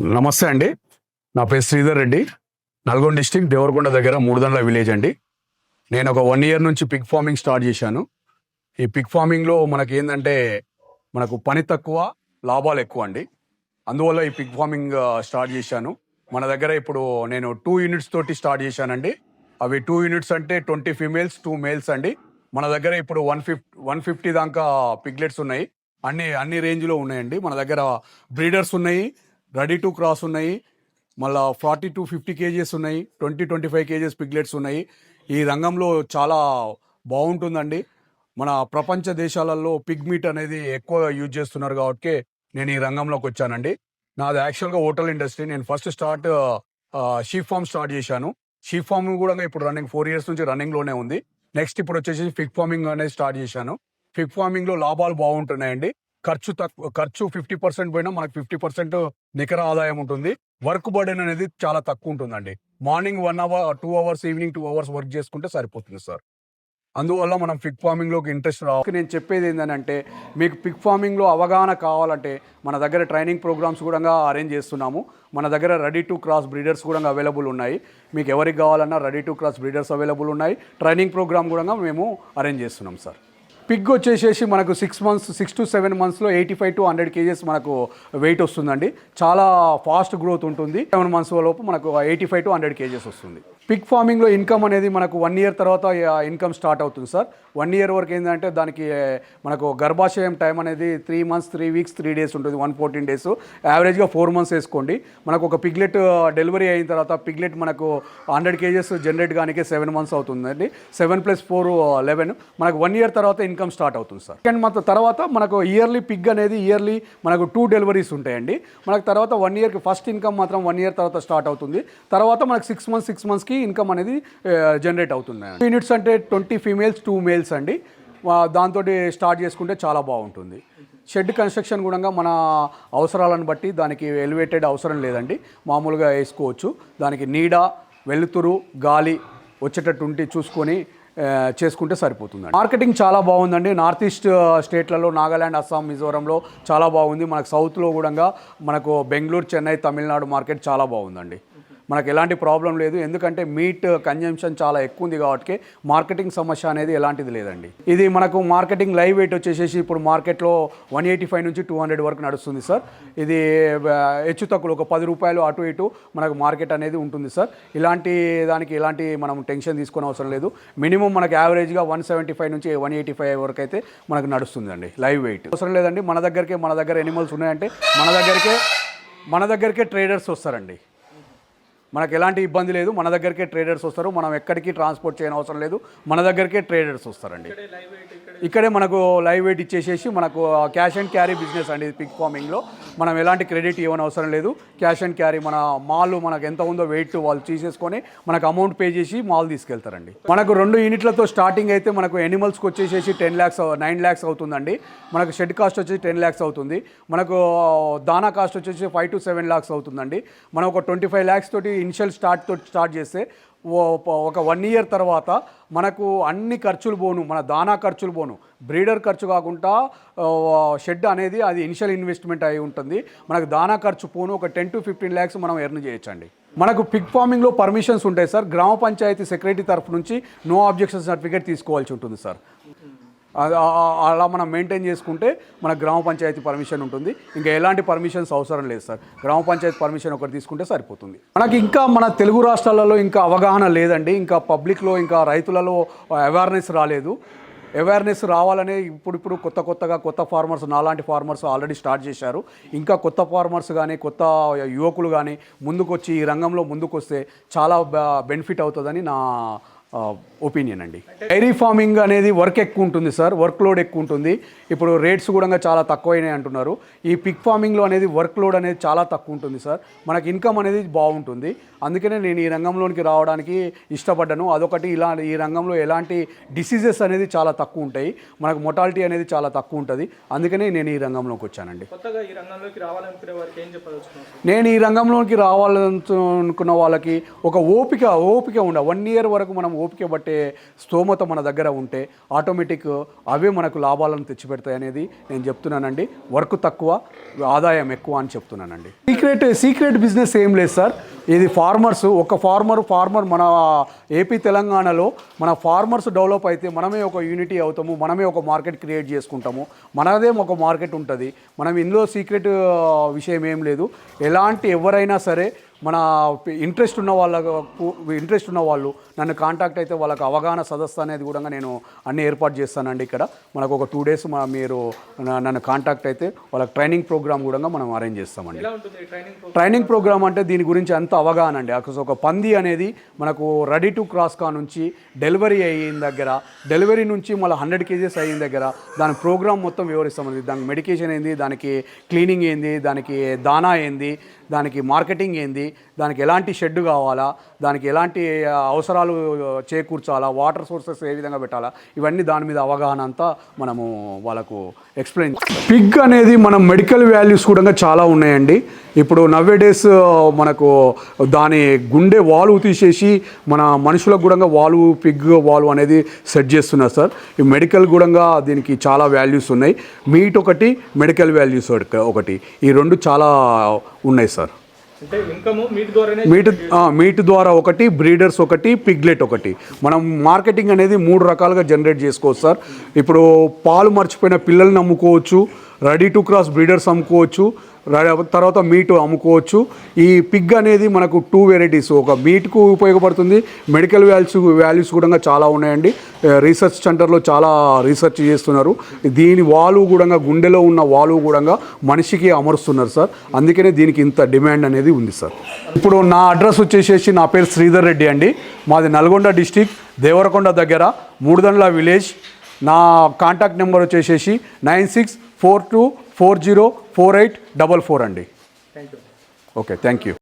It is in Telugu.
నమస్తే అండి. నా పేరు శ్రీధర్ రెడ్డి. నల్గొండ డిస్టిక్ దేవరకొండ దగ్గర మూడుదండ్ల విలేజ్ అండి. నేను ఒక వన్ ఇయర్ నుంచి పిక్ ఫార్మింగ్ స్టార్ట్ చేశాను. ఈ పిక్ ఫార్మింగ్లో మనకి ఏంటంటే మనకు పని తక్కువ లాభాలు ఎక్కువ అండి. అందువల్ల ఈ పిక్ ఫార్మింగ్ స్టార్ట్ చేశాను. మన దగ్గర ఇప్పుడు నేను టూ యూనిట్స్ తోటి స్టార్ట్ చేశానండి. అవి టూ యూనిట్స్ అంటే ట్వంటీ ఫీమేల్స్ టూ మేల్స్ అండి. మన దగ్గర ఇప్పుడు వన్ ఫిఫ్టీ వన్ ఫిఫ్టీ దాకా పిగ్లెట్స్ ఉన్నాయి. అన్ని అన్ని రేంజ్లో ఉన్నాయండి. మన దగ్గర బ్రీడర్స్ ఉన్నాయి. రెడీ టు క్రాస్ ఉన్నాయి. మళ్ళా ఫార్టీ టు ఫిఫ్టీ కేజీస్ ఉన్నాయి. Twenty twenty five kgs piglets ఉన్నాయి. ఈ రంగంలో చాలా బాగుంటుందండి. మన ప్రపంచ దేశాలలో పిగ్ మీట్ అనేది ఎక్కువ యూజ్ చేస్తున్నారు కాబట్టి నేను ఈ రంగంలోకి వచ్చానండి. నాది యాక్చువల్గా హోటల్ ఇండస్ట్రీ. నేను first start sheep farm start చేశాను. షీప్ ఫామ్ కూడా ఇప్పుడు రన్నింగ్ ఫోర్ ఇయర్స్ నుంచి రన్నింగ్లోనే ఉంది. నెక్స్ట్ ఇప్పుడు వచ్చేసి ఫిగ్ ఫార్మింగ్ అనేది స్టార్ట్ చేశాను. ఫిగ్ ఫార్మింగ్లో లాభాలు బాగుంటున్నాయండి. ఖర్చు తక్కువ ఖర్చు ఫిఫ్టీ పర్సెంట్ పోయినా మనకు ఫిఫ్టీ పర్సెంట్ నికర ఆదాయం ఉంటుంది. వర్క్ బర్డెన్ అనేది చాలా తక్కువ ఉంటుందండి. Morning one hour two hours evening two hours work చేసుకుంటే సరిపోతుంది సార్. అందువల్ల మనం పిక్ ఫార్మింగ్లోకి ఇంట్రెస్ట్ రావాలి నేను చెప్పేది ఏంటంటే మీకు పిక్ ఫార్మింగ్లో అవగాహన కావాలంటే మన దగ్గర ట్రైనింగ్ ప్రోగ్రామ్స్ కూడా అరేంజ్ చేస్తున్నాము. మన దగ్గర రెడీ టు క్రాస్ బ్రీడర్స్ కూడా అవైలబుల్ ఉన్నాయి. మీకు ఎవరికి కావాలన్నా ready to cross breeders available ఉన్నాయి. ట్రైనింగ్ ప్రోగ్రామ్ కూడా మేము అరేంజ్ చేస్తున్నాం సార్. పిగ్ వచ్చేసేసి మనకు six months six to seven మంత్స్లో eighty five to hundred kgs మనకు వెయిట్ వస్తుందండి. చాలా ఫాస్ట్ గ్రోత్ ఉంటుంది. సెవెన్ మంత్స్ లోపు మనకు eighty five to hundred kgs వస్తుంది. పిక్ ఫార్మింగ్లో ఇన్కమ్ అనేది మనకు వన్ ఇయర్ తర్వాత ఇన్కమ్ స్టార్ట్ అవుతుంది సార్ వన్ ఇయర్ వరకు ఏంటంటే దానికి మనకు గర్భాశయం టైం అనేది three months three weeks three days ఉంటుంది వన్ ఫోర్టీన్ డేస్ యావరేజ్గా ఫోర్ మంత్స్ వేసుకోండి. మనకు ఒక పిగ్లెట్ డెలివరీ అయిన తర్వాత పిగ్లెట్ మనకు హండ్రెడ్ కేజెస్ జనరేట్ కానికే సెవెన్ మంత్స్ అవుతుందండి. సెవెన్ ప్లస్ ఫోర్ లెవెన్ మనకు వన్ ఇయర్ తర్వాత ఇన్కమ్ స్టార్ట్ అవుతుంది సార్ సెకండ్ మంత్ తర్వాత మనకు ఇయర్లీ పిగ్ అనేది ఇయర్లీ మనకు టూ డెలివరీస్ ఉంటాయండి. మనకు తర్వాత వన్ ఇయర్కి ఫస్ట్ ఇన్కమ్ మాత్రం వన్ ఇయర్ తర్వాత స్టార్ట్ అవుతుంది. తర్వాత మనకు సిక్స్ మంత్స్ సిక్స్ మంత్స్కి ఇన్కమ్ అనేది జనరేట్ అవుతుంది. యూనిట్స్ అంటే ట్వంటీ ఫీమేల్స్ టూ మేల్స్ అండి. దాంతో స్టార్ట్ చేసుకుంటే చాలా బాగుంటుంది. షెడ్ కన్స్ట్రక్షన్ కూడా మన అవసరాలను బట్టి దానికి ఎలివేటెడ్ అవసరం లేదండి. మామూలుగా వేసుకోవచ్చు. దానికి నీడ వెలుతురు గాలి వచ్చేటట్టుంటి చూసుకొని చేసుకుంటే సరిపోతుంది మార్కెటింగ్ చాలా బాగుందండి. నార్త్ ఈస్ట్ స్టేట్లలో నాగాల్యాండ్ అస్సాం మిజోరంలో చాలా బాగుంది. మనకు సౌత్లో కూడా మనకు బెంగళూరు చెన్నై తమిళనాడు మార్కెట్ చాలా బాగుందండి. మనకు ఎలాంటి ప్రాబ్లం లేదు. ఎందుకంటే మీట్ కన్జంప్షన్ చాలా ఎక్కువ ఉంది కాబట్టి మార్కెటింగ్ సమస్య అనేది ఎలాంటిది లేదండి. ఇది మనకు మార్కెటింగ్ లైవ్ వెయిట్ వచ్చేసేసి ఇప్పుడు మార్కెట్లో వన్ ఎయిటీ ఫైవ్ నుంచి టూ హండ్రెడ్ వరకు నడుస్తుంది సార్. ఇది హెచ్చు తక్కువ ఒక పది రూపాయలు అటు ఇటు మనకు మార్కెట్ అనేది ఉంటుంది సార్. ఇలాంటి దానికి ఎలాంటి మనం టెన్షన్ తీసుకునే అవసరం లేదు. మినిమం మనకు యావరేజ్గా వన్ సెవెంటీ ఫైవ్ నుంచి వన్ ఎయిటీ ఫైవ్ వరకు అయితే మనకు నడుస్తుందండి లైవ్ వెయిట్ అవసరం లేదండి. మన దగ్గరకే మన దగ్గర ఎనిమల్స్ ఉన్నాయంటే మన దగ్గరికే మన దగ్గరికే ట్రేడర్స్ వస్తారండి. మనకు ఎలాంటి ఇబ్బంది లేదు. మన దగ్గరికే ట్రేడర్స్ వస్తారు. మనం ఎక్కడికి ట్రాన్స్పోర్ట్ చేయని అవసరం లేదు. మన దగ్గరికే ట్రేడర్స్ వస్తారండి. ఇక్కడే మనకు లైవ్ వెయిట్ ఇచ్చేసేసి మనకు క్యాష్ అండ్ క్యారీ బిజినెస్ అండి పిక్ ఫార్మింగ్లో మనం ఎలాంటి క్రెడిట్ ఇవ్వని అవసరం లేదు. క్యాష్ అండ్ క్యారీ మన మాల్ మనకు ఎంత ఉందో వెయిట్ వాళ్ళు తీసేసుకొని మనకు అమౌంట్ పే చేసి మాల్ తీసుకెళ్తారండి. మనకు రెండు యూనిట్లతో స్టార్టింగ్ అయితే మనకు ఎనిమల్స్కి వచ్చేసేసి టెన్ ల్యాక్స్ నైన్ ల్యాక్స్ అవుతుందండి. మనకు షెడ్ కాస్ట్ వచ్చేసి టెన్ ల్యాక్స్ అవుతుంది. మనకు దానా కాస్ట్ వచ్చేసి ఫైవ్ టు సెవెన్ ల్యాక్స్ అవుతుందండి. మనం ఒక ట్వంటీ ఫైవ్ ల్యాక్స్ తోటి ఇనిషియల్ స్టార్ట్ తోటి స్టార్ట్ చేస్తే ఒక వన్ ఇయర్ తర్వాత మనకు అన్ని ఖర్చులు పోను మన దానా ఖర్చులు పోను. బ్రీడర్ ఖర్చు కాకుండా షెడ్ అనేది అది ఇనిషియల్ ఇన్వెస్ట్మెంట్ అయి ఉంటుంది. మనకు దానా ఖర్చు పోను ఒక టెన్ టు ఫిఫ్టీన్ ల్యాక్స్ మనం ఎర్న్ చేయొచ్చండి. మనకు పిగ్ ఫార్మింగ్లో పర్మిషన్స్ ఉంటాయి సార్. గ్రామ పంచాయతీ సెక్రటరీ తరఫు నుంచి నో అబ్జెక్షన్ సర్టిఫికేట్ తీసుకోవాల్సి ఉంటుంది సార్. అలా మనం మెయింటైన్ చేసుకుంటే మన గ్రామ పంచాయతీ పర్మిషన్ ఉంటుంది. ఇంకా ఎలాంటి పర్మిషన్స్ అవసరం లేదు సార్. గ్రామ పంచాయతీ పర్మిషన్ ఒకటి తీసుకుంటే సరిపోతుంది. మనకి ఇంకా మన తెలుగు రాష్ట్రాలలో ఇంకా అవగాహన లేదండి. ఇంకా పబ్లిక్లో ఇంకా రైతులలో అవేర్నెస్ రాలేదు. అవేర్నెస్ రావాలనే ఇప్పుడు ఇప్పుడు కొత్త కొత్తగా కొత్త ఫార్మర్స్ నాలాంటి ఫార్మర్స్ ఆల్రెడీ స్టార్ట్ చేశారు. ఇంకా కొత్త ఫార్మర్స్ కానీ కొత్త యువకులు కానీ ముందుకొచ్చి ఈ రంగంలో ముందుకొస్తే చాలా బెనిఫిట్ అవుతుందని నా ఒపీనియన్ అండి. డైరీ ఫార్మింగ్ అనేది వర్క్ ఎక్కువ ఉంటుంది సార్ వర్క్ లోడ్ ఎక్కువ ఉంటుంది. ఇప్పుడు రేట్స్ కూడా చాలా తక్కువైనాయి అంటున్నారు. ఈ పిక్ ఫార్మింగ్లో అనేది వర్క్ లోడ్ అనేది చాలా తక్కువ ఉంటుంది సార్ మనకి ఇన్కమ్ అనేది బాగుంటుంది. అందుకనే నేను ఈ రంగంలోనికి రావడానికి ఇష్టపడ్డాను. అదొకటి ఇలా ఈ రంగంలో ఎలాంటి డిసీజెస్ అనేది చాలా తక్కువ ఉంటాయి. మనకు మొటాలిటీ అనేది చాలా తక్కువ ఉంటుంది. అందుకనే నేను ఈ రంగంలోకి వచ్చానండి. కొత్తగా ఈ రంగంలోకి రావాలనుకునే వారికి ఏం చెప్పదలుచుకున్నారు నేను ఈ రంగంలోకి రావాలనుకున్న వాళ్ళకి ఒక ఓపిక ఓపిక ఉండ వన్ ఇయర్ వరకు మనం ఓపిక పట్టే స్తోమత మన దగ్గర ఉంటే ఆటోమేటిక్ అవే మనకు లాభాలను తెచ్చిపెడతాయి అనేది నేను చెప్తున్నానండి. వర్క్ తక్కువ ఆదాయం ఎక్కువ అని చెప్తున్నానండి. సీక్రెట్ సీక్రెట్ బిజినెస్ ఏం లేదు సార్. ఇది ఫార్మర్స్ ఒక ఫార్మర్ ఫార్మర్ మన ఏపీ తెలంగాణలో మన ఫార్మర్స్ డెవలప్ అయితే మనమే ఒక యూనిటీ అవుతాము మనమే ఒక మార్కెట్ క్రియేట్ చేసుకుంటాము మనదే ఒక మార్కెట్ ఉంటుంది. మనం ఇందులో సీక్రెట్ విషయం ఏం లేదు. ఎలాంటి ఎవరైనా సరే మన ఇంట్రెస్ట్ ఉన్న వాళ్ళకు ఇంట్రెస్ట్ ఉన్న వాళ్ళు నన్ను కాంటాక్ట్ అయితే వాళ్ళకి అవగాహన సదస్సు అనేది కూడా నేను అన్ని ఏర్పాటు చేస్తానండి ఇక్కడ. మనకు ఒక టూ డేస్ మీరు నన్ను కాంటాక్ట్ అయితే వాళ్ళకి ట్రైనింగ్ ప్రోగ్రామ్ కూడా మనం అరేంజ్ చేస్తామండి. ట్రైనింగ్ ప్రోగ్రామ్ ట్రైనింగ్ ప్రోగ్రామ్ అంటే దీని గురించి అంత అవగాహన అండి. అక్కడ ఒక పంది అనేది మనకు రెడీ టు క్రాస్ కా నుంచి డెలివరీ అయిన దగ్గర డెలివరీ నుంచి మళ్ళీ హండ్రెడ్ కేజెస్ అయిన దగ్గర దాని ప్రోగ్రామ్ మొత్తం వివరిస్తామండి. దానికి మెడికేషన్ ఏంది దానికి క్లీనింగ్ ఏంది దానికి దానా ఏంది దానికి మార్కెటింగ్ ఏంది? దానికి ఎలాంటి షెడ్ కావాలా? దానికి ఎలాంటి అవసరాలు చేకూర్చాలా? వాటర్ సోర్సెస్ ఏ విధంగా పెట్టాలా? ఇవన్నీ దాని మీద అవగాహన అంతా మనము వాళ్ళకు ఎక్స్ప్లెయిన్ పిగ్ అనేది మనం మెడికల్ వాల్యూస్ కూడా చాలా ఉన్నాయండి. ఇప్పుడు నవ్వే డేస్ మనకు దాని గుండె వాల్వ్ తీసేసి మన మనుషులకు కూడా వాల్వ్ పిగ్ వాల్వ్ అనేది సెట్ చేస్తున్నారు సార్. ఈ మెడికల్ కూడా దీనికి చాలా వాల్యూస్ ఉన్నాయి. మీట్ ఒకటి మెడికల్ వాల్యూస్ ఒకటి. ఈ రెండు చాలా ఉన్నాయి సార్. మీట్ మీట్ ద్వారా ఒకటి బ్రీడర్స్ ఒకటి పిగ్లెట్ ఒకటి. మనం మార్కెటింగ్ అనేది మూడు రకాలుగా జనరేట్ చేసుకోవచ్చు సార్. ఇప్పుడు పాలు మర్చిపోయిన పిల్లల్ని అమ్ముకోవచ్చు రెడీ టు క్రాస్ బ్రీడర్స్ అమ్ముకోవచ్చు తర్వాత మీట్ అమ్ముకోవచ్చు. ఈ పిగ్ అనేది మనకు టూ వెరైటీస్ ఒక మీట్కు ఉపయోగపడుతుంది. మెడికల్ వాల్యూస్ వాల్యూస్ కూడా చాలా ఉన్నాయండి. రీసెర్చ్ సెంటర్లో చాలా రీసెర్చ్ చేస్తున్నారు. దీని వాలు కూడా గుండెలో ఉన్న వాలు కూడా మనిషికి అమరుస్తున్నారు సార్. అందుకనే దీనికి ఇంత డిమాండ్ అనేది ఉంది సార్. ఇప్పుడు నా అడ్రస్ వచ్చేసేసి నా పేరు శ్రీధర్ రెడ్డి అండి. మాది నల్గొండ డిస్టిక్ దేవరకొండ దగ్గర మూడుదండ్ల విలేజ్. నా కాంటాక్ట్ నెంబర్ వచ్చేసేసి nine six four two four zero four eight double four అండి. Okay thank you.